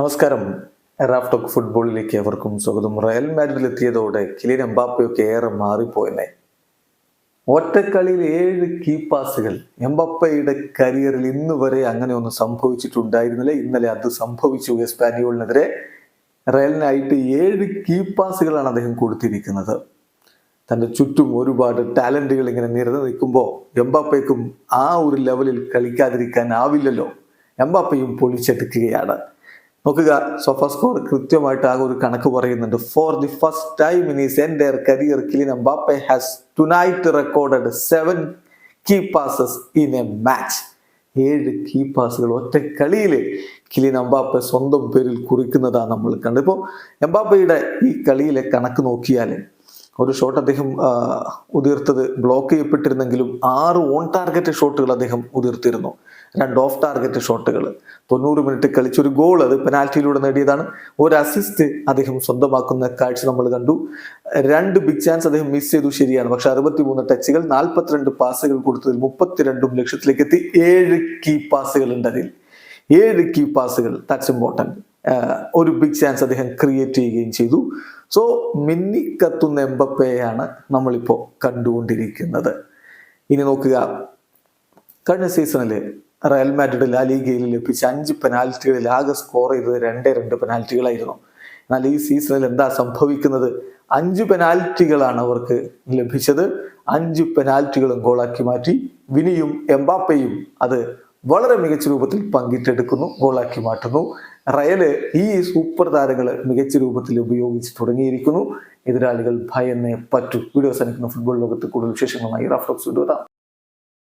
നമസ്കാരം. റാഫ്ടോക്ക് ഫുട്ബോളിലേക്ക് അവർക്കും സ്വാഗതം. റയൽ മാഡ്രിഡിൽ എത്തിയതോടെ കിലിൻ എംബാപ്പയൊക്കെ ഏറെ മാറിപ്പോയെന്നെ. ഒറ്റക്കളിയിൽ ഏഴ് കീ പാസുകൾ എംബാപ്പയുടെ കരിയറിൽ ഇന്ന് വരെ അങ്ങനെ ഒന്നും സംഭവിച്ചിട്ടുണ്ടായിരുന്നില്ല. ഇന്നലെ അത് സംഭവിച്ചു. എസ്പാനിയോളിനെതിരെ റയലിനായിട്ട് ഏഴ് കീ പാസുകളാണ് അദ്ദേഹം കൊടുത്തിരിക്കുന്നത്. തന്റെ ചുറ്റും ഒരുപാട് ടാലന്റുകൾ ഇങ്ങനെ നിരന്ന് നിൽക്കുമ്പോൾ എംബാപ്പയ്ക്കും ആ ഒരു ലെവലിൽ കളിക്കാതിരിക്കാൻ ആവില്ലല്ലോ. എംബാപ്പയും പൊളിച്ചെടുക്കുകയാണ്. നോക്കുക. സോഫ സ്കോർ കൃത്യമായിട്ട് ആ ഒരു കണക്ക് പറയുന്നുണ്ട്. For the first time in his entire career Kylian Mbappe has tonight recorded seven key passes in a match ഏഴ് കീ പാസുകൾ ഒറ്റ കളിയിൽ കിലിൻ എംബാപ്പെ സ്വന്തം പേരിൽ കുറിക്കുന്നതാണ് നമ്മൾ കണ്ടത്. ഇപ്പോൾ എംബാപ്പയുടെ ഈ കളിയിലെ കണക്ക് നോക്കിയാൽ ഒരു ഷോട്ട് അദ്ദേഹം ഉതിർത്തത് ബ്ലോക്ക് ചെയ്യപ്പെട്ടിരുന്നെങ്കിലും ആറ് ഓൺ ടാർഗറ്റ് ഷോട്ടുകൾ അദ്ദേഹം ഉതിർത്തിരുന്നു. രണ്ട് ഓഫ് ടാർഗറ്റ് ഷോട്ടുകൾ തൊണ്ണൂറ് മിനിറ്റ് കളിച്ചൊരു ഗോൾ അത് പെനാൽറ്റിയിലൂടെ നേടിയതാണ്. ഒരു അസിസ്റ്റ് അദ്ദേഹം സ്വന്തമാക്കുന്ന കാഴ്ച നമ്മൾ കണ്ടു. രണ്ട് ബിഗ് ചാൻസ് അദ്ദേഹം മിസ് ചെയ്തു ശരിയാണ്. പക്ഷെ അറുപത്തിമൂന്ന് ടച്ചുകൾ നാൽപ്പത്തിരണ്ട് പാസുകൾ കൊടുത്തതിൽ മുപ്പത്തിരണ്ടും ലക്ഷ്യത്തിലേക്ക് എത്തി ഏഴ് കീ പാസുകൾ ഉണ്ട് അതിൽ. ഏഴ് കീ പാസുകൾ ദാറ്റ്സ് ഇമ്പോർട്ടന്റ് ഒരു ബിഗ് ചാൻസ് അദ്ദേഹം ക്രിയേറ്റ് ചെയ്യുകയും ചെയ്തു. സോ മിന്നി മിന്നിക്കത്തുന്ന എംബപ്പയെയാണ് നമ്മളിപ്പോൾ കണ്ടുകൊണ്ടിരിക്കുന്നത്. ഇനി നോക്കുക. കഴിഞ്ഞ സീസണിൽ റയൽ മാഡ്രിഡ് ലാ ലീഗയിൽ ലഭിച്ച അഞ്ച് പെനാൽറ്റികളിൽ ആകെ സ്കോർ ചെയ്തത് രണ്ടേ രണ്ട് പെനാൽറ്റികളായിരുന്നു എന്നാൽ ഈ സീസണിൽ എന്താ സംഭവിക്കുന്നത്? അഞ്ച് പെനാൽറ്റികളാണ് അവർക്ക് ലഭിച്ചത്. അഞ്ച് പെനാൽറ്റികളും ഗോളാക്കി മാറ്റി വിനിയും എംബാപ്പയും അത് വളരെ മികച്ച രൂപത്തിൽ പങ്കിട്ടെടുക്കുന്നു ഗോളാക്കി മാറ്റുന്നു. റയൽ ഈ സൂപ്പർ താരങ്ങൾ മികച്ച രൂപത്തിൽ ഉപയോഗിച്ച് തുടങ്ങിയിരിക്കുന്നു. എതിരാളികൾ ഭയന്നേ പറ്റൂ. വീഡിയോ സനിക്കുന്ന ഫുട്ബോൾ ലോകത്ത് കൂടുതൽ വിശേഷങ്ങളുമായി റഫ്ലക്സ് വിടുവതാം